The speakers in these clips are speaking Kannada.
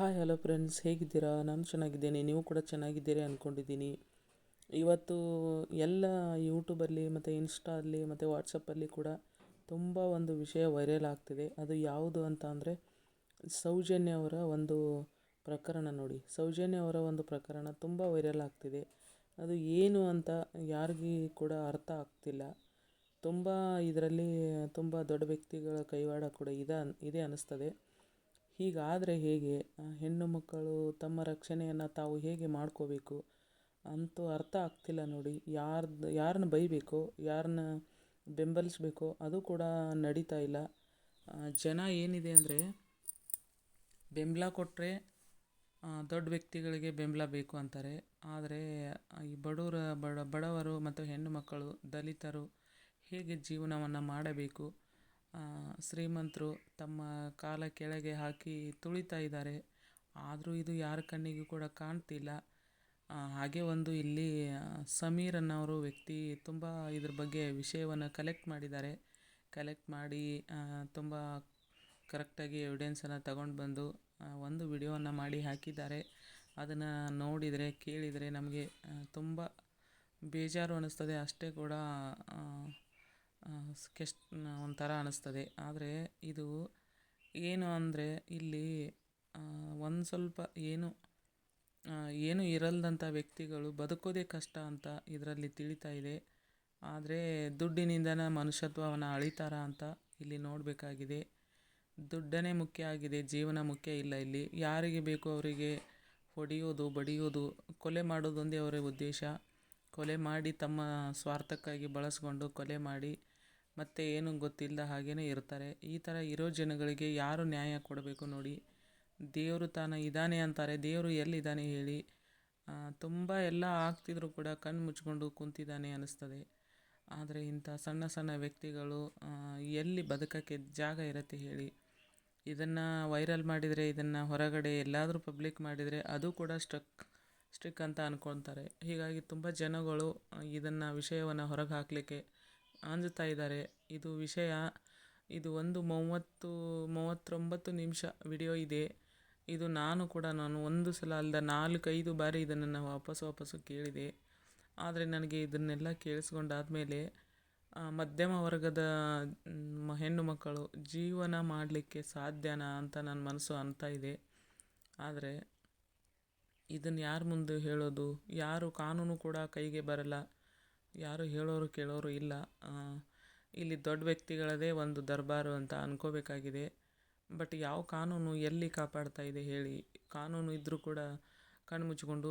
ಹಾಯ್ ಹಲೋ ಫ್ರೆಂಡ್ಸ್ ಹೇಗಿದ್ದೀರಾ? ನಾನು ಚೆನ್ನಾಗಿದ್ದೇನೆ. ನೀವು ಕೂಡ ಚೆನ್ನಾಗಿದ್ದೀರಿ ಅಂದ್ಕೊಂಡಿದ್ದೀನಿ ಇವತ್ತು ಎಲ್ಲ ಯೂಟ್ಯೂಬಲ್ಲಿ ಮತ್ತು ಇನ್ಸ್ಟಾದಲ್ಲಿ ಮತ್ತು ವಾಟ್ಸಪ್ಪಲ್ಲಿ ಕೂಡ ತುಂಬ ಒಂದು ವಿಷಯ ವೈರಲ್ ಆಗ್ತಿದೆ. ಅದು ಯಾವುದು ಅಂತ ಅಂದರೆ ಸೌಜನ್ಯ ಅವರ ಒಂದು ಪ್ರಕರಣ ನೋಡಿ. ಸೌಜನ್ಯ ಅವರ ಒಂದು ಪ್ರಕರಣ ತುಂಬ ವೈರಲ್ ಆಗ್ತಿದೆ. ಅದು ಏನು ಅಂತ ಯಾರಿಗೆ ಕೂಡ ಅರ್ಥ ಆಗ್ತಿಲ್ಲ. ತುಂಬ ಇದರಲ್ಲಿ ತುಂಬ ದೊಡ್ಡ ವ್ಯಕ್ತಿಗಳ ಕೈವಾಡ ಕೂಡ ಇದೆ ಇದೆ ಅನ್ನಿಸ್ತದೆ ಹೀಗಾದರೆ ಹೇಗೆ? ಹೆಣ್ಣು ಮಕ್ಕಳು ತಮ್ಮ ರಕ್ಷಣೆಯನ್ನು ತಾವು ಹೇಗೆ ಮಾಡ್ಕೋಬೇಕು? ಅಂತೂ ಅರ್ಥ ಆಗ್ತಿಲ್ಲ ನೋಡಿ. ಯಾರ್ದು ಯಾರನ್ನ ಬೈಬೇಕು ಯಾರನ್ನ ಬೆಂಬಲಿಸಬೇಕು ಅದು ಕೂಡ ನಡೀತಾ ಇಲ್ಲ. ಜನ ಏನಿದೆ ಅಂದರೆ ಬೆಂಬಲ ಕೊಟ್ಟರೆ ದೊಡ್ಡ ವ್ಯಕ್ತಿಗಳಿಗೆ ಬೆಂಬಲ ಬೇಕು ಅಂತಾರೆ. ಆದರೆ ಈ ಬಡವರ ಬಡ, ಬಡವರು ಮತ್ತು ಹೆಣ್ಣು ಮಕ್ಕಳು, ದಲಿತರು ಹೇಗೆ ಜೀವನವನ್ನು ಮಾಡಬೇಕು? ಶ್ರೀಮಂತರು ತಮ್ಮ ಕಾಲ ಕೆಳಗೆ ಹಾಕಿ ತುಳಿತಾ ಇದ್ದಾರೆ. ಆದರೂ ಇದು ಯಾರ ಕಣ್ಣಿಗೂ ಕೂಡ ಕಾಣ್ತಿಲ್ಲ. ಹಾಗೆ ಒಂದು ಇಲ್ಲಿ ಸಮೀರ್ ಅನ್ನೋರು ವ್ಯಕ್ತಿ ತುಂಬ ಇದ್ರ ಬಗ್ಗೆ ವಿಷಯವನ್ನು ಕಲೆಕ್ಟ್ ಮಾಡಿದ್ದಾರೆ. ಕಲೆಕ್ಟ್ ಮಾಡಿ ತುಂಬ ಕರೆಕ್ಟಾಗಿ ಎವಿಡೆನ್ಸನ್ನು ತಗೊಂಡು ಬಂದು ಒಂದು ವಿಡಿಯೋವನ್ನು ಮಾಡಿ ಹಾಕಿದ್ದಾರೆ. ಅದನ್ನು ನೋಡಿದರೆ, ಕೇಳಿದರೆ ನಮಗೆ ತುಂಬ ಬೇಜಾರು ಅನ್ನಿಸ್ತದೆ ಅಷ್ಟೇ ಕೂಡ ಕೆಸ್ ಒಂಥರ ಅನ್ನಿಸ್ತದೆ ಆದರೆ ಇದು ಏನು ಅಂದರೆ ಇಲ್ಲಿ ಒಂದು ಸ್ವಲ್ಪ ಏನು ಏನು ಇರಲ್ದಂಥ ವ್ಯಕ್ತಿಗಳು ಬದುಕೋದೇ ಕಷ್ಟ ಅಂತ ಇದರಲ್ಲಿ ತಿಳಿತಾ ಇದೆ. ಆದರೆ ದುಡ್ಡಿನಿಂದನೇ ಮನುಷ್ಯತ್ವವನ್ನು ಅಳಿತಾರ ಅಂತ ಇಲ್ಲಿ ನೋಡಬೇಕಾಗಿದೆ. ದುಡ್ಡನೇ ಮುಖ್ಯ ಆಗಿದೆ, ಜೀವನ ಮುಖ್ಯ ಇಲ್ಲ ಇಲ್ಲಿ. ಯಾರಿಗೆ ಬೇಕು ಅವರಿಗೆ ಹೊಡೆಯೋದು, ಬಡಿಯೋದು, ಕೊಲೆ ಮಾಡೋದೊಂದೇ ಅವರ ಉದ್ದೇಶ. ಕೊಲೆ ಮಾಡಿ ತಮ್ಮ ಸ್ವಾರ್ಥಕ್ಕಾಗಿ ಬಳಸ್ಕೊಂಡು ಕೊಲೆ ಮಾಡಿ ಮತ್ತೆ ಏನು ಗೊತ್ತಿಲ್ಲದ ಹಾಗೇ ಇರ್ತಾರೆ. ಈ ಥರ ಇರೋ ಜನಗಳಿಗೆ ಯಾರು ನ್ಯಾಯ ಕೊಡಬೇಕು ನೋಡಿ. ದೇವರು ತಾನು ಇದ್ದಾನೆ ಅಂತಾರೆ. ದೇವರು ಎಲ್ಲಿದ್ದಾನೆ ಹೇಳಿ. ತುಂಬ ಎಲ್ಲ ಆಗ್ತಿದ್ರೂ ಕೂಡ ಕಣ್ಣು ಮುಚ್ಕೊಂಡು ಕುಂತಿದ್ದಾನೆ ಅನ್ನಿಸ್ತದೆ ಆದರೆ ಇಂಥ ಸಣ್ಣ ಸಣ್ಣ ವ್ಯಕ್ತಿಗಳು ಎಲ್ಲಿ ಬದುಕೋಕ್ಕೆ ಜಾಗ ಇರುತ್ತೆ ಹೇಳಿ. ಇದನ್ನು ವೈರಲ್ ಮಾಡಿದರೆ, ಇದನ್ನು ಹೊರಗಡೆ ಎಲ್ಲಾದರೂ ಪಬ್ಲಿಕ್ ಮಾಡಿದರೆ ಅದು ಕೂಡ ಸ್ಟ್ರಕ್, ಸ್ಟ್ರಿಕ್ ಅಂತ ಅಂದ್ಕೊತಾರೆ ಹೀಗಾಗಿ ತುಂಬ ಜನಗಳು ಇದನ್ನು ವಿಷಯವನ್ನು ಹೊರಗೆ ಹಾಕಲಿಕ್ಕೆ ಅಂಜುತ್ತಾ ಇದ್ದಾರೆ. ಇದು ವಿಷಯ. ಇದು ಒಂದು ಮೂವತ್ತು, ಮೂವತ್ತೊಂಬತ್ತು ನಿಮಿಷ ವಿಡಿಯೋ ಇದೆ. ಇದು ನಾನು ಕೂಡ, ನಾನು ಒಂದು ಸಲ ಅಲ್ಲದ ನಾಲ್ಕೈದು ಬಾರಿ ಇದನ್ನು ನಾನು ವಾಪಸ್ಸು ವಾಪಸ್ಸು ಕೇಳಿದೆ. ಆದರೆ ನನಗೆ ಇದನ್ನೆಲ್ಲ ಕೇಳಿಸ್ಕೊಂಡಾದ್ಮೇಲೆ ಮಧ್ಯಮ ವರ್ಗದ ಹೆಣ್ಣು ಮಕ್ಕಳು ಜೀವನ ಮಾಡಲಿಕ್ಕೆ ಸಾಧ್ಯನಾ ಅಂತ ನನ್ನ ಮನಸ್ಸು ಅಂತ ಇದೆ. ಆದರೆ ಇದನ್ನು ಯಾರ ಮುಂದೆ ಹೇಳೋದು? ಯಾರು ಕಾನೂನು ಕೂಡ ಕೈಗೆ ಬರಲ್ಲ. ಯಾರು ಹೇಳೋರು ಕೇಳೋರು ಇಲ್ಲ. ಇಲ್ಲಿ ದೊಡ್ಡ ವ್ಯಕ್ತಿಗಳದೇ ಒಂದು ದರ್ಬಾರು ಅಂತ ಅನ್ಕೋಬೇಕಾಗಿದೆ. ಬಟ್ ಯಾವ ಕಾನೂನು ಎಲ್ಲಿ ಕಾಪಾಡ್ತಾ ಇದೆ ಹೇಳಿ. ಕಾನೂನು ಇದ್ದರೂ ಕೂಡ ಕಣ್ಣು ಮುಚ್ಕೊಂಡು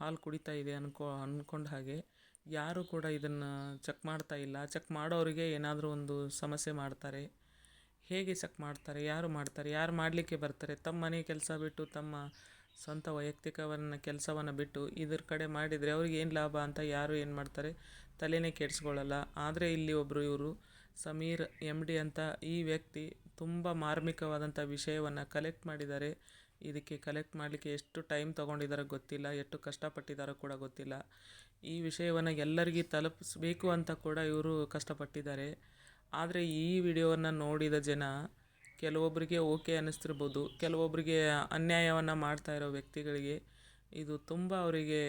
ಹಾಲು ಕುಡಿತಾ ಇದೆ ಅನ್ಕೋ ಅಂದ್ಕೊಂಡ ಹಾಗೆ. ಯಾರೂ ಕೂಡ ಇದನ್ನು ಚೆಕ್ ಮಾಡ್ತಾ ಇಲ್ಲ. ಚೆಕ್ ಮಾಡೋರಿಗೆ ಏನಾದರೂ ಒಂದು ಸಮಸ್ಯೆ ಮಾಡ್ತಾರೆ. ಹೇಗೆ ಚೆಕ್ ಮಾಡ್ತಾರೆ? ಯಾರು ಮಾಡ್ತಾರೆ? ಯಾರು ಮಾಡಲಿಕ್ಕೆ ಬರ್ತಾರೆ? ತಮ್ಮ ಮನೆ ಕೆಲಸ ಬಿಟ್ಟು ತಮ್ಮ ಸ್ವಂತ ವೈಯಕ್ತಿಕವನ್ನು, ಕೆಲಸವನ್ನು ಬಿಟ್ಟು ಇದ್ರ ಕಡೆ ಮಾಡಿದರೆ ಅವ್ರಿಗೆ ಏನು ಲಾಭ ಅಂತ ಯಾರು ಏನು ಮಾಡ್ತಾರೆ? ತಲೆನೇ ಕೆಡಿಸ್ಕೊಳ್ಳಲ್ಲ ಆದರೆ ಇಲ್ಲಿ ಒಬ್ಬರು ಇವರು, ಸಮೀರ್ ಎಂ ಡಿ ಅಂತ ಈ ವ್ಯಕ್ತಿ ತುಂಬ ಮಾರ್ಮಿಕವಾದಂಥ ವಿಷಯವನ್ನು ಕಲೆಕ್ಟ್ ಮಾಡಿದ್ದಾರೆ. ಇದಕ್ಕೆ ಕಲೆಕ್ಟ್ ಮಾಡಲಿಕ್ಕೆ ಎಷ್ಟು ಟೈಮ್ ತೊಗೊಂಡಿದ್ದಾರೋ ಗೊತ್ತಿಲ್ಲ, ಎಷ್ಟು ಕಷ್ಟಪಟ್ಟಿದ್ದಾರೋ ಕೂಡ ಗೊತ್ತಿಲ್ಲ. ಈ ವಿಷಯವನ್ನು ಎಲ್ಲರಿಗೂ ತಲುಪಿಸ್ಬೇಕು ಅಂತ ಕೂಡ ಇವರು ಕಷ್ಟಪಟ್ಟಿದ್ದಾರೆ. ಆದರೆ ಈ ವಿಡಿಯೋವನ್ನು ನೋಡಿದ ಜನ ಕೆಲವೊಬ್ಬರಿಗೆ ಓಕೆ ಅನ್ನಿಸ್ತಿರ್ಬೋದು ಕೆಲವೊಬ್ಬರಿಗೆ ಅನ್ಯಾಯವನ್ನು ಮಾಡ್ತಾ ವ್ಯಕ್ತಿಗಳಿಗೆ ಇದು ತುಂಬ ಅವರಿಗೆ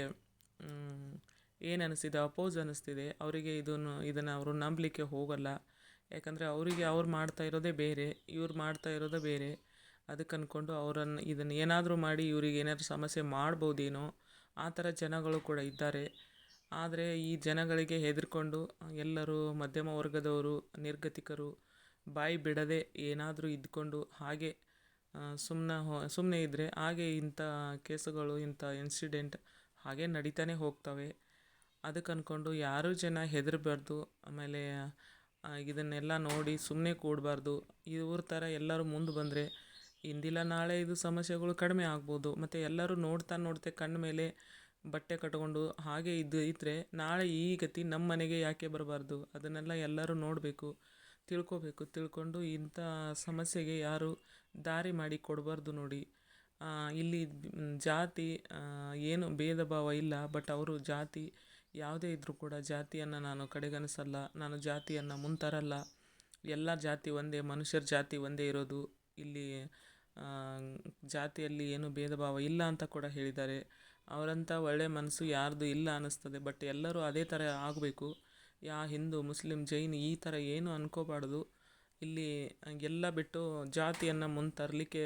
ಏನು ಅನಿಸ್ತಿದೆ ಅಪೋಸ್ ಅನ್ನಿಸ್ತಿದೆ. ಅವರಿಗೆ ಇದನ್ನು ಇದನ್ನು ಅವರು ನಂಬಲಿಕ್ಕೆ ಹೋಗಲ್ಲ. ಯಾಕಂದರೆ ಅವರಿಗೆ ಅವ್ರು ಮಾಡ್ತಾ ಇರೋದೇ ಬೇರೆ, ಇವ್ರು ಮಾಡ್ತಾ ಇರೋದೇ ಬೇರೆ. ಅದಕ್ಕೆ ಅಂದ್ಕೊಂಡು ಅವರನ್ನು ಇದನ್ನು ಏನಾದರೂ ಮಾಡಿ ಇವ್ರಿಗೆ ಏನಾದರೂ ಸಮಸ್ಯೆ ಮಾಡ್ಬೋದೇನೋ, ಆ ಥರ ಜನಗಳು ಕೂಡ ಇದ್ದಾರೆ. ಆದರೆ ಈ ಜನಗಳಿಗೆ ಹೆದರ್ಕೊಂಡು ಎಲ್ಲರೂ ಮಧ್ಯಮ ವರ್ಗದವರು, ನಿರ್ಗತಿಕರು ಬಾಯಿ ಬಿಡದೆ ಏನಾದರೂ ಇದ್ಕೊಂಡು ಹಾಗೆ ಸುಮ್ಮನೆ ಹೊ ಸುಮ್ಮನೆ ಇದ್ದರೆ ಹಾಗೆ ಇಂಥ ಕೇಸುಗಳು, ಇಂಥ ಇನ್ಸಿಡೆಂಟ್ ಹಾಗೆ ನಡೀತಾನೆ ಹೋಗ್ತವೆ. ಅದಕ್ಕೆ ಅಂದ್ಕೊಂಡು ಯಾರೂ ಜನ ಹೆದರಬಾರ್ದು, ಆಮೇಲೆ ಇದನ್ನೆಲ್ಲ ನೋಡಿ ಸುಮ್ಮನೆ ಕೂಡಬಾರ್ದು. ಇವ್ರ ಥರ ಎಲ್ಲರೂ ಮುಂದೆ ಬಂದರೆ ಇಂದಿಲ್ಲ ನಾಳೆ ಇದು ಸಮಸ್ಯೆಗಳು ಕಡಿಮೆ ಆಗ್ಬೋದು. ಮತ್ತು ಎಲ್ಲರೂ ನೋಡ್ತಾ ನೋಡ್ತಾ ಕಣ್ಣ ಮೇಲೆ ಬಟ್ಟೆ ಕಟ್ಕೊಂಡು ಹಾಗೆ ಇದ್ದು ಇದ್ದರೆ ನಾಳೆ ಈ ಗತಿ ನಮ್ಮ ಮನೆಗೆ ಯಾಕೆ ಬರಬಾರ್ದು? ಅದನ್ನೆಲ್ಲ ಎಲ್ಲರೂ ನೋಡಬೇಕು. ತಿಳ್ಕೋಬೇಕು, ತಿಳ್ಕೊಂಡು ಇಂಥ ಸಮಸ್ಯೆಗೆ ಯಾರು ದಾರಿ ಮಾಡಿ ಕೊಡಬಾರ್ದು ನೋಡಿ. ಇಲ್ಲಿ ಜಾತಿ ಏನು ಭೇದ ಭಾವ ಇಲ್ಲ, ಬಟ್ ಅವರು ಜಾತಿ ಯಾವುದೇ ಇದ್ದರೂ ಕೂಡ ಜಾತಿಯನ್ನು ನಾನು ಕಡೆಗಣಿಸಲ್ಲ, ನಾನು ಜಾತಿಯನ್ನು ಮುಂತರಲ್ಲ. ಎಲ್ಲ ಜಾತಿ ಒಂದೇ, ಮನುಷ್ಯರ ಜಾತಿ ಒಂದೇ ಇರೋದು. ಇಲ್ಲಿ ಜಾತಿಯಲ್ಲಿ ಏನು ಭೇದ ಭಾವ ಇಲ್ಲ ಅಂತ ಕೂಡ ಹೇಳಿದ್ದಾರೆ. ಅವರಂಥ ಒಳ್ಳೆಯ ಮನಸ್ಸು ಯಾರ್ದು ಇಲ್ಲ ಅನ್ನಿಸ್ತದೆ, ಬಟ್ ಎಲ್ಲರೂ ಅದೇ ಥರ ಆಗಬೇಕು. ಯಾ ಹಿಂದೂ, ಮುಸ್ಲಿಂ, ಜೈನ್ ಈ ಥರ ಏನು ಅನ್ಕೋಬಾರ್ದು. ಇಲ್ಲಿ ಎಲ್ಲ ಬಿಟ್ಟು ಜಾತಿಯನ್ನು ಮುಂದೆ ತರಲಿಕ್ಕೆ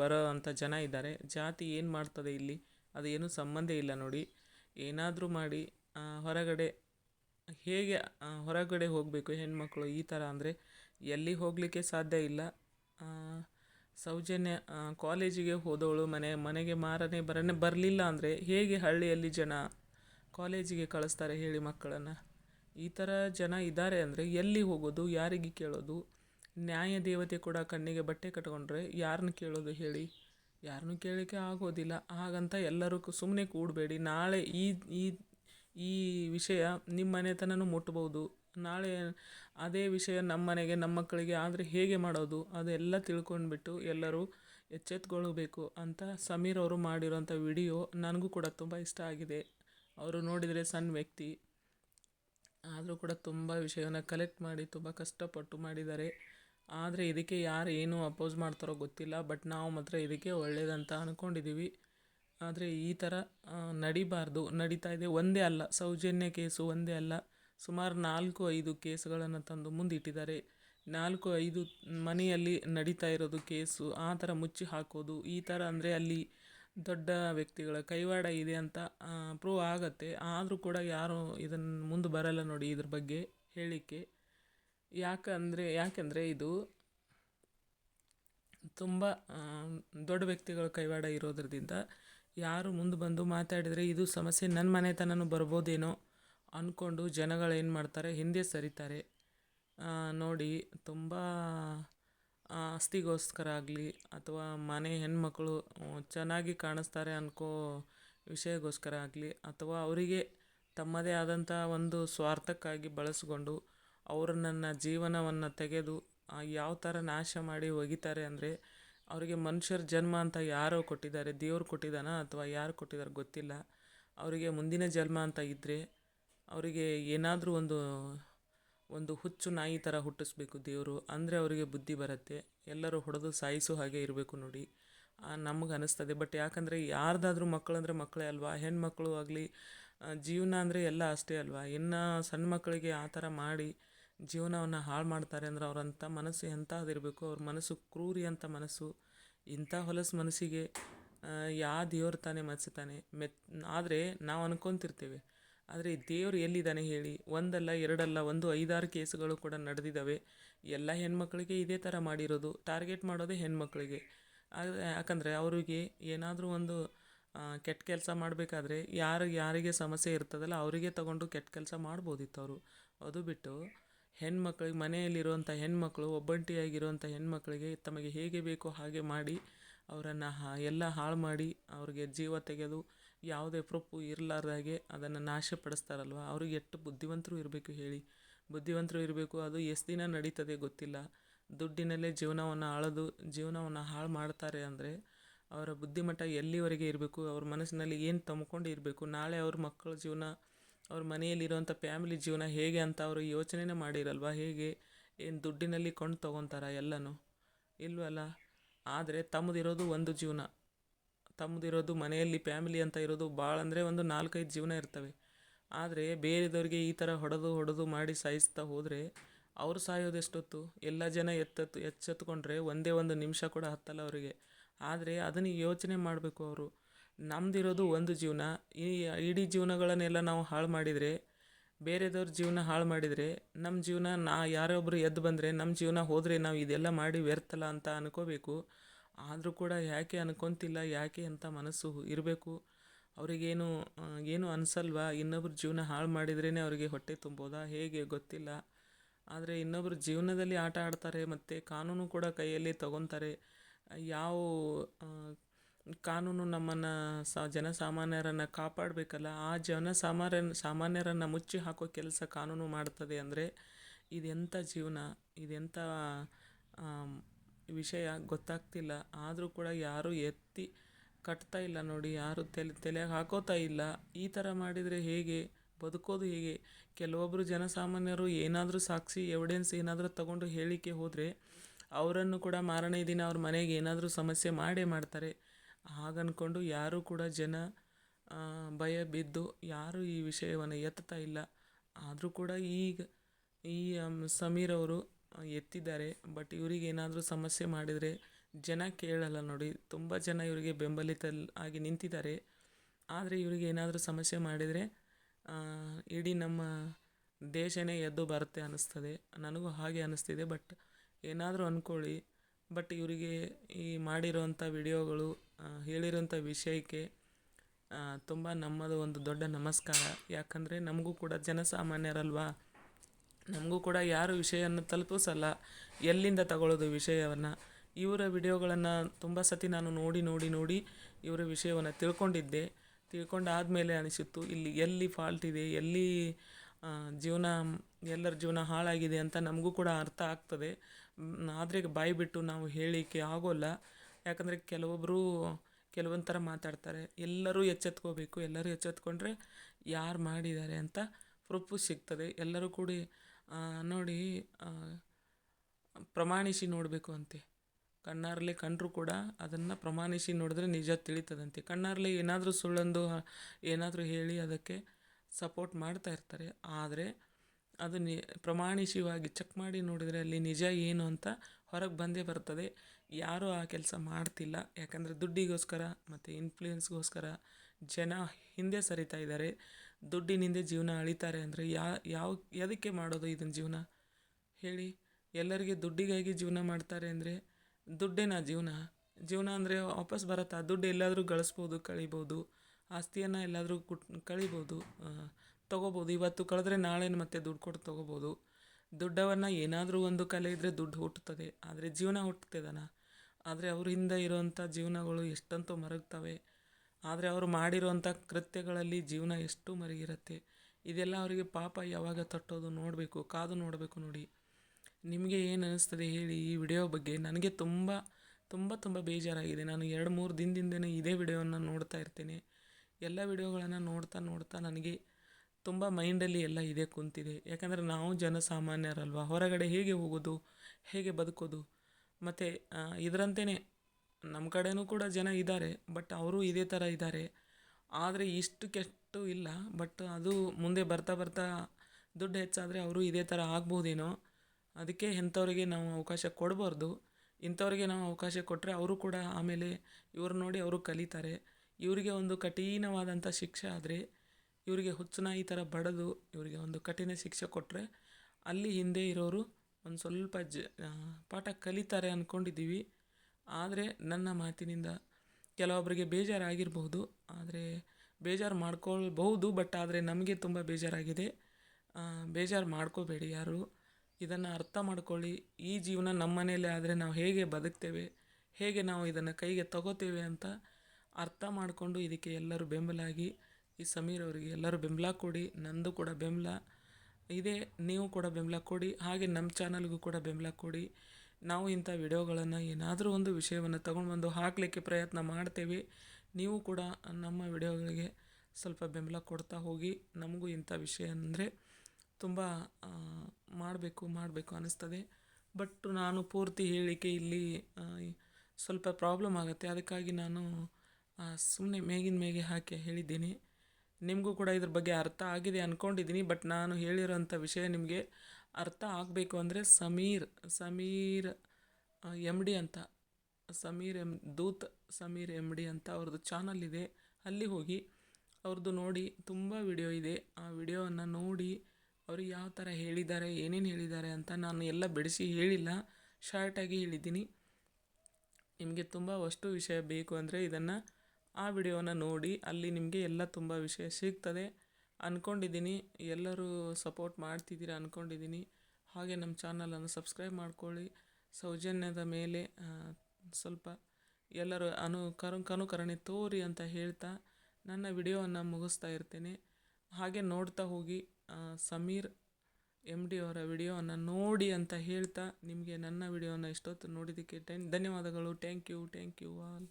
ಬರೋ ಅಂಥ ಜನ ಇದ್ದಾರೆ. ಜಾತಿ ಏನು ಮಾಡ್ತದೆ ಇಲ್ಲಿ? ಅದೇನು ಸಂಬಂಧ ಇಲ್ಲ ನೋಡಿ. ಏನಾದರೂ ಮಾಡಿ ಹೊರಗಡೆ ಹೇಗೆ ಹೊರಗಡೆ ಹೋಗಬೇಕು ಹೆಣ್ಮಕ್ಳು ಈ ಥರ ಅಂದರೆ ಎಲ್ಲಿ ಹೋಗಲಿಕ್ಕೆ ಸಾಧ್ಯ ಇಲ್ಲ. ಸೌಜನ್ಯ ಕಾಲೇಜಿಗೆ ಹೋದವಳು ಮನೆ, ಮನೆಗೆ ಮಾರನೇ ಬರನೇ ಬರಲಿಲ್ಲ ಅಂದರೆ ಹೇಗೆ ಹಳ್ಳಿಯಲ್ಲಿ ಜನ ಕಾಲೇಜಿಗೆ ಕಳಿಸ್ತಾರೆ ಹೇಳಿ ಮಕ್ಕಳನ್ನು? ಈ ಥರ ಜನ ಇದ್ದಾರೆ ಅಂದರೆ ಎಲ್ಲಿ ಹೋಗೋದು, ಯಾರಿಗೆ ಕೇಳೋದು? ನ್ಯಾಯ ದೇವತೆ ಕೂಡ ಕಣ್ಣಿಗೆ ಬಟ್ಟೆ ಕಟ್ಕೊಂಡ್ರೆ ಯಾರನ್ನ ಕೇಳೋದು ಹೇಳಿ? ಯಾರನ್ನೂ ಕೇಳಲಿಕ್ಕೆ ಆಗೋದಿಲ್ಲ. ಹಾಗಂತ ಎಲ್ಲರೂ ಸುಮ್ಮನೆ ಕೂಡಬೇಡಿ. ನಾಳೆ ಈ ಈ ಈ ವಿಷಯ ನಿಮ್ಮ ಮನೆತನನೂ ಮುಟ್ಬೋದು. ನಾಳೆ ಅದೇ ವಿಷಯ ನಮ್ಮ ಮನೆಗೆ ನಮ್ಮ ಮಕ್ಕಳಿಗೆ ಆದರೆ ಹೇಗೆ ಮಾಡೋದು? ಅದೆಲ್ಲ ತಿಳ್ಕೊಂಡ್ಬಿಟ್ಟು ಎಲ್ಲರೂ ಎಚ್ಚೆತ್ಕೊಳ್ಬೇಕು ಅಂತ ಸಮೀರ್ ಅವರು ಮಾಡಿರೋಂಥ ವಿಡಿಯೋ ನನಗೂ ಕೂಡ ತುಂಬ ಇಷ್ಟ ಆಗಿದೆ. ಅವರು ನೋಡಿದರೆ ಸಣ್ಣ ವ್ಯಕ್ತಿ. ಆದರೂ ಕೂಡ ತುಂಬ ವಿಷಯವನ್ನು ಕಲೆಕ್ಟ್ ಮಾಡಿ ತುಂಬ ಕಷ್ಟಪಟ್ಟು ಮಾಡಿದ್ದಾರೆ. ಆದರೆ ಇದಕ್ಕೆ ಯಾರು ಏನು ಅಪೋಸ್ ಮಾಡ್ತಾರೋ ಗೊತ್ತಿಲ್ಲ ಬಟ್ ನಾವು ಮಾತ್ರ ಇದಕ್ಕೆ ಒಳ್ಳೆಯದಂತ ಅಂದ್ಕೊಂಡಿದ್ದೀವಿ ಆದರೆ ಈ ಥರ ನಡಿಬಾರ್ದು. ನಡೀತಾ ಇದೆ. ಒಂದೇ ಅಲ್ಲ, ಸೌಜನ್ಯ ಕೇಸು ಒಂದೇ ಅಲ್ಲ. ಸುಮಾರು ನಾಲ್ಕು ಐದು ಕೇಸುಗಳನ್ನು ತಂದು ಮುಂದಿಟ್ಟಿದ್ದಾರೆ. ನಾಲ್ಕು ಐದು ಮನೆಯಲ್ಲಿ ನಡೀತಾ ಇರೋದು ಕೇಸು, ಆ ಥರ ಮುಚ್ಚಿ ಹಾಕೋದು, ಈ ಥರ ಅಂದರೆ ಅಲ್ಲಿ ದೊಡ್ಡ ವ್ಯಕ್ತಿಗಳ ಕೈವಾಡ ಇದೆ ಅಂತ ಪ್ರೂವ್ ಆಗತ್ತೆ. ಆದರೂ ಕೂಡ ಯಾರು ಇದನ್ನು ಮುಂದೆ ಬರಲ್ಲ ನೋಡಿ ಇದ್ರ ಬಗ್ಗೆ ಹೇಳಲಿಕ್ಕೆ ಯಾಕಂದರೆ, ಯಾಕೆಂದರೆ ಇದು ತುಂಬ ದೊಡ್ಡ ವ್ಯಕ್ತಿಗಳ ಕೈವಾಡ ಇರೋದ್ರಿಂದ ಯಾರು ಮುಂದೆ ಬಂದು ಮಾತಾಡಿದರೆ ಇದು ಸಮಸ್ಯೆ ನನ್ನ ಮನೆತನನೂ ಬರ್ಬೋದೇನೋ ಅಂದ್ಕೊಂಡು ಜನಗಳು ಏನು ಮಾಡ್ತಾರೆ, ಹಿಂದೆ ಸರಿತಾರೆ. ನೋಡಿ, ತುಂಬ ಆಸ್ತಿಗೋಸ್ಕರ ಆಗಲಿ ಅಥವಾ ಮನೆ ಹೆಣ್ಮಕ್ಳು ಚೆನ್ನಾಗಿ ಕಾಣಿಸ್ತಾರೆ ಅನ್ಕೋ ವಿಷಯಗೋಸ್ಕರ ಆಗಲಿ ಅಥವಾ ಅವರಿಗೆ ತಮ್ಮದೇ ಆದಂಥ ಒಂದು ಸ್ವಾರ್ಥಕ್ಕಾಗಿ ಬಳಸಿಕೊಂಡು ಅವರು ನನ್ನ ಜೀವನವನ್ನು ತೆಗೆದು ಯಾವ ಥರ ನಾಶ ಮಾಡಿ ಒಗಿತಾರೆ ಅಂದರೆ ಅವರಿಗೆ ಮನುಷ್ಯರ ಜನ್ಮ ಅಂತ ಯಾರೋ ಕೊಟ್ಟಿದ್ದಾರೆ, ದೇವ್ರು ಕೊಟ್ಟಿದ್ದಾನ ಅಥವಾ ಯಾರು ಕೊಟ್ಟಿದ್ದಾರೆ ಗೊತ್ತಿಲ್ಲ. ಅವರಿಗೆ ಮುಂದಿನ ಜನ್ಮ ಅಂತ ಇದ್ದರೆ ಅವರಿಗೆ ಏನಾದರೂ ಒಂದು ಒಂದು ಹುಚ್ಚು ನಾಯಿ ಥರ ಹುಟ್ಟಿಸ್ಬೇಕು ದೇವರು. ಅಂದರೆ ಅವರಿಗೆ ಬುದ್ಧಿ ಬರುತ್ತೆ. ಎಲ್ಲರೂ ಹೊಡೆದು ಸಾಯಿಸೋ ಹಾಗೆ ಇರಬೇಕು ನೋಡಿ. ನಮಗೆ ಅನ್ನಿಸ್ತದೆ ಬಟ್ ಯಾಕಂದರೆ ಯಾರ್ದಾದ್ರೂ ಮಕ್ಕಳಂದರೆ ಮಕ್ಕಳೇ ಅಲ್ವಾ? ಹೆಣ್ಮಕ್ಳು ಆಗಲಿ ಜೀವನ ಅಂದರೆ ಎಲ್ಲ ಅಷ್ಟೇ ಅಲ್ವಾ? ಇನ್ನು ಸಣ್ಣ ಮಕ್ಕಳಿಗೆ ಆ ಥರ ಮಾಡಿ ಜೀವನವನ್ನು ಹಾಳು ಮಾಡ್ತಾರೆ ಅಂದ್ರೆ ಅವರಂಥ ಮನಸ್ಸು ಎಂಥದಿರಬೇಕು ಅವ್ರ ಮನಸ್ಸು ಕ್ರೂರಿ ಅಂತ ಮನಸ್ಸು. ಇಂಥ ಹೊಲಸು ಮನಸ್ಸಿಗೆ ಯಾವ ದೇವ್ರು ತಾನೇ ಮೆಚ್ತಾನೆ ಮೆತ್, ಆದರೆ ನಾವು ಅನ್ಕೊತಿರ್ತೇವೆ ಆದರೆ ದೇವರು ಎಲ್ಲಿದ್ದಾನೆ ಹೇಳಿ? ಒಂದಲ್ಲ, ಎರಡಲ್ಲ, ಒಂದು ಐದಾರು ಕೇಸುಗಳು ಕೂಡ ನಡೆದಿದ್ದಾವೆ. ಎಲ್ಲ ಹೆಣ್ಮಕ್ಳಿಗೆ ಇದೇ ಥರ ಮಾಡಿರೋದು. ಟಾರ್ಗೆಟ್ ಮಾಡೋದೇ ಹೆಣ್ಮಕ್ಳಿಗೆ. ಯಾಕಂದರೆ ಅವರಿಗೆ ಏನಾದರೂ ಒಂದು ಕೆಟ್ಟ ಕೆಲಸ ಮಾಡಬೇಕಾದ್ರೆ ಯಾರು, ಯಾರಿಗೆ ಸಮಸ್ಯೆ ಇರ್ತದಲ್ಲ ಅವರಿಗೆ ತಗೊಂಡು ಕೆಟ್ಟ ಕೆಲಸ ಮಾಡ್ಬೋದಿತ್ತು ಅವರು ಅದು ಬಿಟ್ಟು ಹೆಣ್ಮಕ್ಳಿಗೆ ಮನೆಯಲ್ಲಿರುವಂಥ ಹೆಣ್ಮಕ್ಳು ಒಬ್ಬಂಟಿಯಾಗಿರುವಂಥ ಹೆಣ್ಮಕ್ಳಿಗೆ ತಮಗೆ ಹೇಗೆ ಬೇಕೋ ಹಾಗೆ ಮಾಡಿ, ಅವರನ್ನು ಹಾ, ಎಲ್ಲ ಹಾಳು ಮಾಡಿ, ಅವ್ರಿಗೆ ಜೀವ ತೆಗೆದು ಯಾವುದೇ ಪ್ರೂಫು ಇರಲಾರ್ದಾಗೆ ಅದನ್ನು ನಾಶಪಡಿಸ್ತಾರಲ್ವ? ಅವ್ರಿಗೆ ಎಷ್ಟು ಬುದ್ಧಿವಂತರು ಇರಬೇಕು ಹೇಳಿ. ಬುದ್ಧಿವಂತರು ಇರಬೇಕು, ಅದು ಎಷ್ಟು ದಿನ ನಡೀತದೆ ಗೊತ್ತಿಲ್ಲ. ದುಡ್ಡಿನಲ್ಲೇ ಜೀವನವನ್ನು ಆಳೋದು, ಜೀವನವನ್ನು ಹಾಳು ಮಾಡ್ತಾರೆ ಅಂದರೆ ಅವರ ಬುದ್ಧಿಮಟ್ಟ ಎಲ್ಲಿವರೆಗೆ ಇರಬೇಕು, ಅವ್ರ ಮನಸ್ಸಿನಲ್ಲಿ ಏನು ತುಂಬ್ಕೊಂಡು ಇರಬೇಕು, ನಾಳೆ ಅವ್ರ ಮಕ್ಕಳ ಜೀವನ, ಅವ್ರ ಮನೆಯಲ್ಲಿರುವಂಥ ಫ್ಯಾಮಿಲಿ ಜೀವನ ಹೇಗೆ ಅಂತ ಅವರು ಯೋಚನೆನೇ ಮಾಡಿರಲ್ವ? ಹೇಗೆ ಏನು ದುಡ್ಡಿನಲ್ಲಿ ಕೊಂಡು ತೊಗೊತಾರ ಎಲ್ಲನೂ? ಇಲ್ವಲ್ಲ? ಆದರೆ ತಮ್ಮದಿರೋದು ಒಂದು ಜೀವನ. ತಮ್ಮದಿರೋದು, ಮನೆಯಲ್ಲಿ ಫ್ಯಾಮಿಲಿ ಅಂತ ಇರೋದು ಭಾಳ ಅಂದರೆ ಒಂದು ನಾಲ್ಕೈದು ಜೀವನ ಇರ್ತವೆ. ಆದರೆ ಬೇರೆದವ್ರಿಗೆ ಈ ಥರ ಹೊಡೆದು ಹೊಡೆದು ಮಾಡಿ ಸಾಯಿಸ್ತಾ ಹೋದರೆ ಅವ್ರು ಸಾಯೋದೆಷ್ಟೊತ್ತು ಎಲ್ಲ ಜನ ಎತ್ತತ್ತು ಎಚ್ಚೆತ್ಕೊಂಡ್ರೆ ಒಂದೇ ಒಂದು ನಿಮಿಷ ಕೂಡ ಹತ್ತಲ್ಲ ಅವರಿಗೆ. ಆದರೆ ಅದನ್ನು ಯೋಚನೆ ಮಾಡಬೇಕು ಅವರು. ನಮ್ಮದಿರೋದು ಒಂದು ಜೀವನ. ಈ ಇಡೀ ಜೀವನಗಳನ್ನೆಲ್ಲ ನಾವು ಹಾಳು ಮಾಡಿದರೆ, ಬೇರೆದವ್ರ ಜೀವನ ಹಾಳು ಮಾಡಿದರೆ ನಮ್ಮ ಜೀವನ ನಾ ಯಾರೊಬ್ಬರು ಎದ್ದು ಬಂದರೆ ನಮ್ಮ ಜೀವನ ಹೋದರೆ ನಾವು ಇದೆಲ್ಲ ಮಾಡಿ ವ್ಯರ್ಥಲ್ಲ ಅಂತ ಅನ್ಕೋಬೇಕು. ಆದರೂ ಕೂಡ ಯಾಕೆ ಅನ್ಕೊತಿಲ್ಲ, ಯಾಕೆ ಅಂತ ಮನಸ್ಸು ಇರಬೇಕು. ಅವರಿಗೇನು ಏನು ಅನಿಸಲ್ವಾ? ಇನ್ನೊಬ್ರ ಜೀವನ ಹಾಳು ಮಾಡಿದ್ರೇ ಅವರಿಗೆ ಹೊಟ್ಟೆ ತುಂಬೋದಾ? ಹೇಗೆ ಗೊತ್ತಿಲ್ಲ. ಆದರೆ ಇನ್ನೊಬ್ರ ಜೀವನದಲ್ಲಿ ಆಟ ಆಡ್ತಾರೆ, ಮತ್ತು ಕಾನೂನು ಕೂಡ ಕೈಯಲ್ಲಿ ತಗೊತಾರೆ. ಯಾವ ಕಾನೂನು ನಮ್ಮನ್ನು ಸ, ಜನಸಾಮಾನ್ಯರನ್ನು ಕಾಪಾಡಬೇಕಲ್ಲ, ಆ ಜನ ಸಾಮಾನ್ಯ ಸಾಮಾನ್ಯರನ್ನು ಮುಚ್ಚಿ ಹಾಕೋ ಕೆಲಸ ಕಾನೂನು ಮಾಡ್ತದೆ ಅಂದರೆ ಇದೆಂಥ ಜೀವನ ಇದೆಂಥ ವಿಷಯ ಗೊತ್ತಾಗ್ತಿಲ್ಲ. ಆದರೂ ಕೂಡ ಯಾರೂ ಎತ್ತಿ ಕಟ್ತಾ ಇಲ್ಲ ನೋಡಿ, ಯಾರು ತಲೆ, ತಲೆಯಾಗ ಹಾಕೋತಾ ಇಲ್ಲ. ಈ ಥರ ಮಾಡಿದರೆ ಹೇಗೆ? ಬದುಕೋದು ಹೇಗೆ? ಕೆಲವೊಬ್ಬರು ಜನಸಾಮಾನ್ಯರು ಏನಾದರೂ ಸಾಕ್ಷಿ ಎವಿಡೆನ್ಸ್ ಏನಾದರೂ ತಗೊಂಡು ಹೇಳಿಕೆ ಹೋದರೆ ಅವರನ್ನು ಕೂಡ ಮಾರನೇ ದಿನ ಅವ್ರ ಮನೆಗೆ ಏನಾದರೂ ಸಮಸ್ಯೆ ಮಾಡೇ ಮಾಡ್ತಾರೆ. ಹಾಗನ್ಕೊಂಡು ಯಾರೂ ಕೂಡ ಜನ ಭಯ ಬಿದ್ದು ಯಾರೂ ಈ ವಿಷಯವನ್ನು ಎತ್ತುತ್ತಾ ಇಲ್ಲ. ಆದರೂ ಕೂಡ ಈಗ ಈ ಸಮೀರ್ ಅವರು ಎತ್ತಿದ್ದಾರೆ. ಬಟ್ ಇವರಿಗೆ ಏನಾದರೂ ಸಮಸ್ಯೆ ಮಾಡಿದರೆ ಜನ ಕೇಳಲ್ಲ ನೋಡಿ. ತುಂಬ ಜನ ಇವರಿಗೆ ಬೆಂಬಲಿತ ಆಗಿ ನಿಂತಿದ್ದಾರೆ. ಆದರೆ ಇವರಿಗೆ ಏನಾದರೂ ಸಮಸ್ಯೆ ಮಾಡಿದರೆ ಇಡೀ ನಮ್ಮ ದೇಶನೇ ಎದ್ದು ಬರುತ್ತೆ ಅನ್ನಿಸ್ತದೆ. ನನಗೂ ಹಾಗೆ ಅನ್ನಿಸ್ತಿದೆ. ಬಟ್ ಏನಾದರೂ ಅಂದ್ಕೊಳ್ಳಿ ಬಟ್ ಇವರಿಗೆ ಈ ಮಾಡಿರೋಂಥ ವಿಡಿಯೋಗಳು ಹೇಳಿರೋಂಥ ವಿಷಯಕ್ಕೆ ತುಂಬ ನಮ್ಮದು ಒಂದು ದೊಡ್ಡ ನಮಸ್ಕಾರ. ಯಾಕಂದರೆ ನಮಗೂ ಕೂಡ ಜನಸಾಮಾನ್ಯರಲ್ವಾ? ನಮಗೂ ಕೂಡ ಯಾರು ವಿಷಯವನ್ನು ತಲುಪಿಸಲ್ಲ, ಎಲ್ಲಿಂದ ತಗೊಳ್ಳೋದು ವಿಷಯವನ್ನು. ಇವರ ವಿಡಿಯೋಗಳನ್ನು ತುಂಬ ಸತಿ ನಾನು ನೋಡಿ ನೋಡಿ ನೋಡಿ ಇವರ ವಿಷಯವನ್ನು ತಿಳ್ಕೊಂಡಿದ್ದೆ. ತಿಳ್ಕೊಂಡಾದಮೇಲೆ ಅನಿಸಿತ್ತು, ಇಲ್ಲಿ ಎಲ್ಲಿ ಫಾಲ್ಟ್ ಇದೆ, ಎಲ್ಲಿ ಜೀವನ, ಎಲ್ಲರ ಜೀವನ ಹಾಳಾಗಿದೆ ಅಂತ ನಮಗೂ ಕೂಡ ಅರ್ಥ ಆಗ್ತದೆ. ಆದರೆ ಬಾಯಿ ಬಿಟ್ಟು ನಾವು ಹೇಳಿಕೆ ಆಗೋಲ್ಲ. ಯಾಕಂದರೆ ಕೆಲವೊಬ್ಬರು ಕೆಲವೊಂದು ಥರ ಮಾತಾಡ್ತಾರೆ. ಎಲ್ಲರೂ ಎಚ್ಚೆತ್ಕೋಬೇಕು, ಎಲ್ಲರೂ ಎಚ್ಚೆತ್ಕೊಂಡ್ರೆ ಯಾರು ಮಾಡಿದ್ದಾರೆ ಅಂತ ಪ್ರೂಫು ಸಿಗ್ತದೆ. ಎಲ್ಲರೂ ಕೂಡಿ ನೋಡಿ ಪ್ರಮಾಣಿಸಿ ನೋಡಬೇಕು ಅಂತೆ. ಕಣ್ಣಾರಲೆ ಕಂಡರೂ ಕೂಡ ಅದನ್ನು ಪ್ರಮಾಣಿಸಿ ನೋಡಿದ್ರೆ ನಿಜ ತಿಳಿತದಂತೆ. ಕಣ್ಣಾರಲೆ ಏನಾದರೂ ಸುಳ್ಳೊಂದು ಏನಾದರೂ ಹೇಳಿ ಅದಕ್ಕೆ ಸಪೋರ್ಟ್ ಮಾಡ್ತಾ ಇರ್ತಾರೆ. ಆದರೆ ಅದು ನಿ, ಪ್ರಮಾಣಿಸಿವಾಗಿ ಚೆಕ್ ಮಾಡಿ ನೋಡಿದರೆ ಅಲ್ಲಿ ನಿಜ ಏನು ಅಂತ ಹೊರಗೆ ಬಂದೇ ಬರ್ತದೆ. ಯಾರೂ ಆ ಕೆಲಸ ಮಾಡ್ತಿಲ್ಲ. ಯಾಕಂದರೆ ದುಡ್ಡಿಗೋಸ್ಕರ ಮತ್ತು ಇನ್ಫ್ಲೂಯೆನ್ಸ್ಗೋಸ್ಕರ ಜನ ಹಿಂದೆ ಸರಿತಾ ಇದ್ದಾರೆ. ದುಡ್ಡಿನಿಂದ ಜೀವನ ಅಳಿತಾರೆ ಅಂದರೆ ಯಾ, ಯಾವ, ಎದಕ್ಕೆ ಮಾಡೋದು ಇದನ್ನ ಜೀವನ? ಹೇಳಿ. ಎಲ್ಲರಿಗೆ ದುಡ್ಡಿಗಾಗಿ ಜೀವನ ಮಾಡ್ತಾರೆ ಅಂದರೆ ದುಡ್ಡೇನಾ ಜೀವನ? ಜೀವನ ಅಂದರೆ ವಾಪಸ್ ಬರುತ್ತಾ? ದುಡ್ಡು ಎಲ್ಲಾದರೂ ಗಳಿಸ್ಬೋದು, ಕಳಿಬೋದು. ಆಸ್ತಿಯನ್ನು ಎಲ್ಲಾದರೂ ಕುಟ್, ಕಳಿಬೋದು ತೊಗೋಬೋದು. ಇವತ್ತು ಕಳೆದ್ರೆ ನಾಳೆ ಮತ್ತೆ ದುಡ್ಡು ಕೊಟ್ಟು ತೊಗೋಬೋದು. ದುಡ್ಡವನ್ನು ಏನಾದರೂ ಒಂದು ಕಲೆ ಇದ್ದರೆ ದುಡ್ಡು ಹುಟ್ಟುತ್ತದೆ. ಆದರೆ ಜೀವನ ಹುಟ್ಟುತ್ತದನ? ಆದರೆ ಅವರಿಂದ ಇರೋವಂಥ ಜೀವನಗಳು ಎಷ್ಟಂತೂ ಮರಗ್ತವೆ. ಆದರೆ ಅವರು ಮಾಡಿರುವಂಥ ಕೃತ್ಯಗಳಲ್ಲಿ ಜೀವನ ಎಷ್ಟು ಮರಗಿರುತ್ತೆ. ಇದೆಲ್ಲ ಅವರಿಗೆ ಪಾಪ ಯಾವಾಗ ತಟ್ಟೋದು ನೋಡಬೇಕು, ಕಾದು ನೋಡಬೇಕು ನೋಡಿ. ನಿಮಗೆ ಏನು ಅನ್ನಿಸ್ತದೆ ಹೇಳಿ ಈ ವಿಡಿಯೋ ಬಗ್ಗೆ. ನನಗೆ ತುಂಬ ತುಂಬ ತುಂಬ ಬೇಜಾರಾಗಿದೆ. ನಾನು ಎರಡು, ಮೂರು ದಿನದಿಂದನೇ ಇದೇ ವಿಡಿಯೋವನ್ನು ನೋಡ್ತಾ ಇರ್ತೇನೆ. ಎಲ್ಲ ವಿಡಿಯೋಗಳನ್ನು ನೋಡ್ತಾ ನೋಡ್ತಾ ನನಗೆ ತುಂಬ ಮೈಂಡಲ್ಲಿ ಎಲ್ಲ ಇದೆ ಕುಂತಿದೆ. ಯಾಕಂದರೆ ನಾವು ಜನಸಾಮಾನ್ಯರಲ್ವ? ಹೊರಗಡೆ ಹೇಗೆ ಹೋಗೋದು? ಹೇಗೆ ಬದುಕೋದು? ಮತ್ತು ಇದರಂತೆಯೇ ನಮ್ಮ ಕಡೆಯೂ ಕೂಡ ಜನ ಇದ್ದಾರೆ ಬಟ್ ಅವರು ಇದೇ ಥರ ಇದ್ದಾರೆ ಆದರೆ ಇಷ್ಟು ಕೆಟ್ಟು ಇಲ್ಲ ಬಟ್ ಅದು ಮುಂದೆ ಬರ್ತಾ ಬರ್ತಾ ದುಡ್ಡು ಹೆಚ್ಚಾದರೆ ಅವರು ಇದೇ ಥರ ಆಗ್ಬೋದೇನೋ. ಅದಕ್ಕೆ ಎಂಥವ್ರಿಗೆ ನಾವು ಅವಕಾಶ ಕೊಡಬಾರ್ದು. ಇಂಥವ್ರಿಗೆ ನಾವು ಅವಕಾಶ ಕೊಟ್ಟರೆ ಅವರು ಕೂಡ ಆಮೇಲೆ ಇವ್ರು ನೋಡಿ ಅವರು ಕಲಿತಾರೆ. ಇವರಿಗೆ ಒಂದು ಕಠಿಣವಾದಂಥ ಶಿಕ್ಷೆ ಆದರೆ, ಇವರಿಗೆ ಹುಚ್ಚುನಾಯಿ ಥರ ಬಡದು ಇವರಿಗೆ ಒಂದು ಕಠಿಣ ಶಿಕ್ಷೆ ಕೊಟ್ಟರೆ ಅಲ್ಲಿ ಹಿಂದೆ ಇರೋರು ಒಂದು ಸ್ವಲ್ಪ ಜ ಪಾಠ ಕಲಿತಾರೆ ಅಂದ್ಕೊಂಡಿದ್ದೀವಿ ಆದರೆ ನನ್ನ ಮಾತಿನಿಂದ ಕೆಲವೊಬ್ಬರಿಗೆ ಬೇಜಾರಾಗಿರ್ಬಹುದು. ಆದರೆ ಬೇಜಾರು ಮಾಡ್ಕೊಳ್ಬಹುದು ಬಟ್ ಆದರೆ ನಮಗೆ ತುಂಬ ಬೇಜಾರಾಗಿದೆ. ಬೇಜಾರು ಮಾಡ್ಕೋಬೇಡಿ ಯಾರು. ಇದನ್ನು ಅರ್ಥ ಮಾಡ್ಕೊಳ್ಳಿ. ಈ ಜೀವನ ನಮ್ಮ ಮನೆಯಲ್ಲೇ ಆದರೆ ನಾವು ಹೇಗೆ ಬದುಕ್ತೇವೆ, ಹೇಗೆ ನಾವು ಇದನ್ನು ಕೈಗೆ ತಗೋತೇವೆ ಅಂತ ಅರ್ಥ ಮಾಡಿಕೊಂಡು ಇದಕ್ಕೆ ಎಲ್ಲರೂ ಬೆಂಬಲಾಗಿ ಈ ಸಮೀರ್ ಅವರಿಗೆ ಎಲ್ಲರೂ ಬೆಂಬಲ ಕೊಡಿ, ನಂದು ಕೂಡ ಬೆಂಬಲ. ಇದೇ ನೀವು ಕೂಡ ಬೆಂಬಲ ಕೊಡಿ, ಹಾಗೆ ನಮ್ಮ ಚಾನಲ್ಗೂ ಕೂಡ ಬೆಂಬಲ ಕೊಡಿ. ನಾವು ಇಂಥ ವಿಡಿಯೋಗಳನ್ನು ಏನಾದರೂ ಒಂದು ವಿಷಯವನ್ನು ತಗೊಂಡು ಬಂದು ಹಾಕಲಿಕ್ಕೆ ಪ್ರಯತ್ನ ಮಾಡ್ತೇವೆ. ನೀವು ಕೂಡ ನಮ್ಮ ವಿಡಿಯೋಗಳಿಗೆ ಸ್ವಲ್ಪ ಬೆಂಬಲ ಕೊಡ್ತಾ ಹೋಗಿ. ನಮಗೂ ಇಂಥ ವಿಷಯ ಅಂದರೆ ತುಂಬ ಮಾಡಬೇಕು ಮಾಡಬೇಕು ಅನ್ನಿಸ್ತದೆ ಬಟ್ ನಾನು ಪೂರ್ತಿ ಹೇಳಿಕೆ ಇಲ್ಲಿ ಸ್ವಲ್ಪ ಪ್ರಾಬ್ಲಮ್ ಆಗುತ್ತೆ. ಅದಕ್ಕಾಗಿ ನಾನು ಸುಮ್ಮನೆ ಮೇಗಿನ ಮೇಗೆ ಹಾಕಿ ಹೇಳಿದ್ದೀನಿ. ನಿಮಗೂ ಕೂಡ ಇದ್ರ ಬಗ್ಗೆ ಅರ್ಥ ಆಗಿದೆ ಅಂದ್ಕೊಂಡಿದ್ದೀನಿ ಬಟ್ ನಾನು ಹೇಳಿರೋಂಥ ವಿಷಯ ನಿಮಗೆ ಅರ್ಥ ಆಗಬೇಕು ಅಂದರೆ ಸಮೀರ್ ಸಮೀರ್ ಎಂ ಡಿ ಅಂತ. ಸಮೀರ್ ಎಂ, ದೂತ್ ಸಮೀರ್ ಎಂ ಡಿ ಅಂತ ಅವ್ರದ್ದು ಚಾನಲ್ ಇದೆ. ಅಲ್ಲಿ ಹೋಗಿ ಅವ್ರದ್ದು ನೋಡಿ, ತುಂಬ ವಿಡಿಯೋ ಇದೆ. ಆ ವಿಡಿಯೋವನ್ನು ನೋಡಿ ಅವರು ಯಾವ ಥರ ಹೇಳಿದ್ದಾರೆ, ಏನೇನು ಹೇಳಿದ್ದಾರೆ ಅಂತ ನಾನು ಎಲ್ಲ ಬಿಡಿಸಿ ಹೇಳಿಲ್ಲ. ಶಾರ್ಟಾಗಿ ಹೇಳಿದ್ದೀನಿ. ನಿಮಗೆ ತುಂಬ ಅಷ್ಟು ವಿಷಯ ಬೇಕು ಅಂದರೆ ಇದನ್ನು ಆ ವಿಡಿಯೋನ ನೋಡಿ, ಅಲ್ಲಿ ನಿಮಗೆ ಎಲ್ಲ ತುಂಬ ವಿಷಯ ಸಿಗ್ತದೆ. ಅಂದ್ಕೊಂಡಿದ್ದೀನಿ ಎಲ್ಲರೂ ಸಪೋರ್ಟ್ ಮಾಡ್ತಿದ್ದೀರಾ ಅಂದ್ಕೊಂಡಿದ್ದೀನಿ ಹಾಗೆ ನಮ್ಮ ಚಾನಲನ್ನು ಸಬ್ಸ್ಕ್ರೈಬ್ ಮಾಡ್ಕೊಳ್ಳಿ. ಸೌಜನ್ಯದ ಮೇಲೆ ಸ್ವಲ್ಪ ಎಲ್ಲರೂ ಅನು, ಕರು, ಕನುಕರಣೆ ತೋರಿ ಅಂತ ಹೇಳ್ತಾ ನನ್ನ ವಿಡಿಯೋವನ್ನು ಮುಗಿಸ್ತಾ ಇರ್ತೇನೆ. ಹಾಗೆ ನೋಡ್ತಾ ಹೋಗಿ ಸಮೀರ್ ಎಂ ಡಿ ಅವರ ವಿಡಿಯೋವನ್ನು ನೋಡಿ ಅಂತ ಹೇಳ್ತಾ ನಿಮಗೆ ನನ್ನ ವಿಡಿಯೋನ ಇಷ್ಟೊತ್ತು ನೋಡಿದ್ದಕ್ಕೆ ಟೆನ್ ಧನ್ಯವಾದಗಳು. Thank you thank you all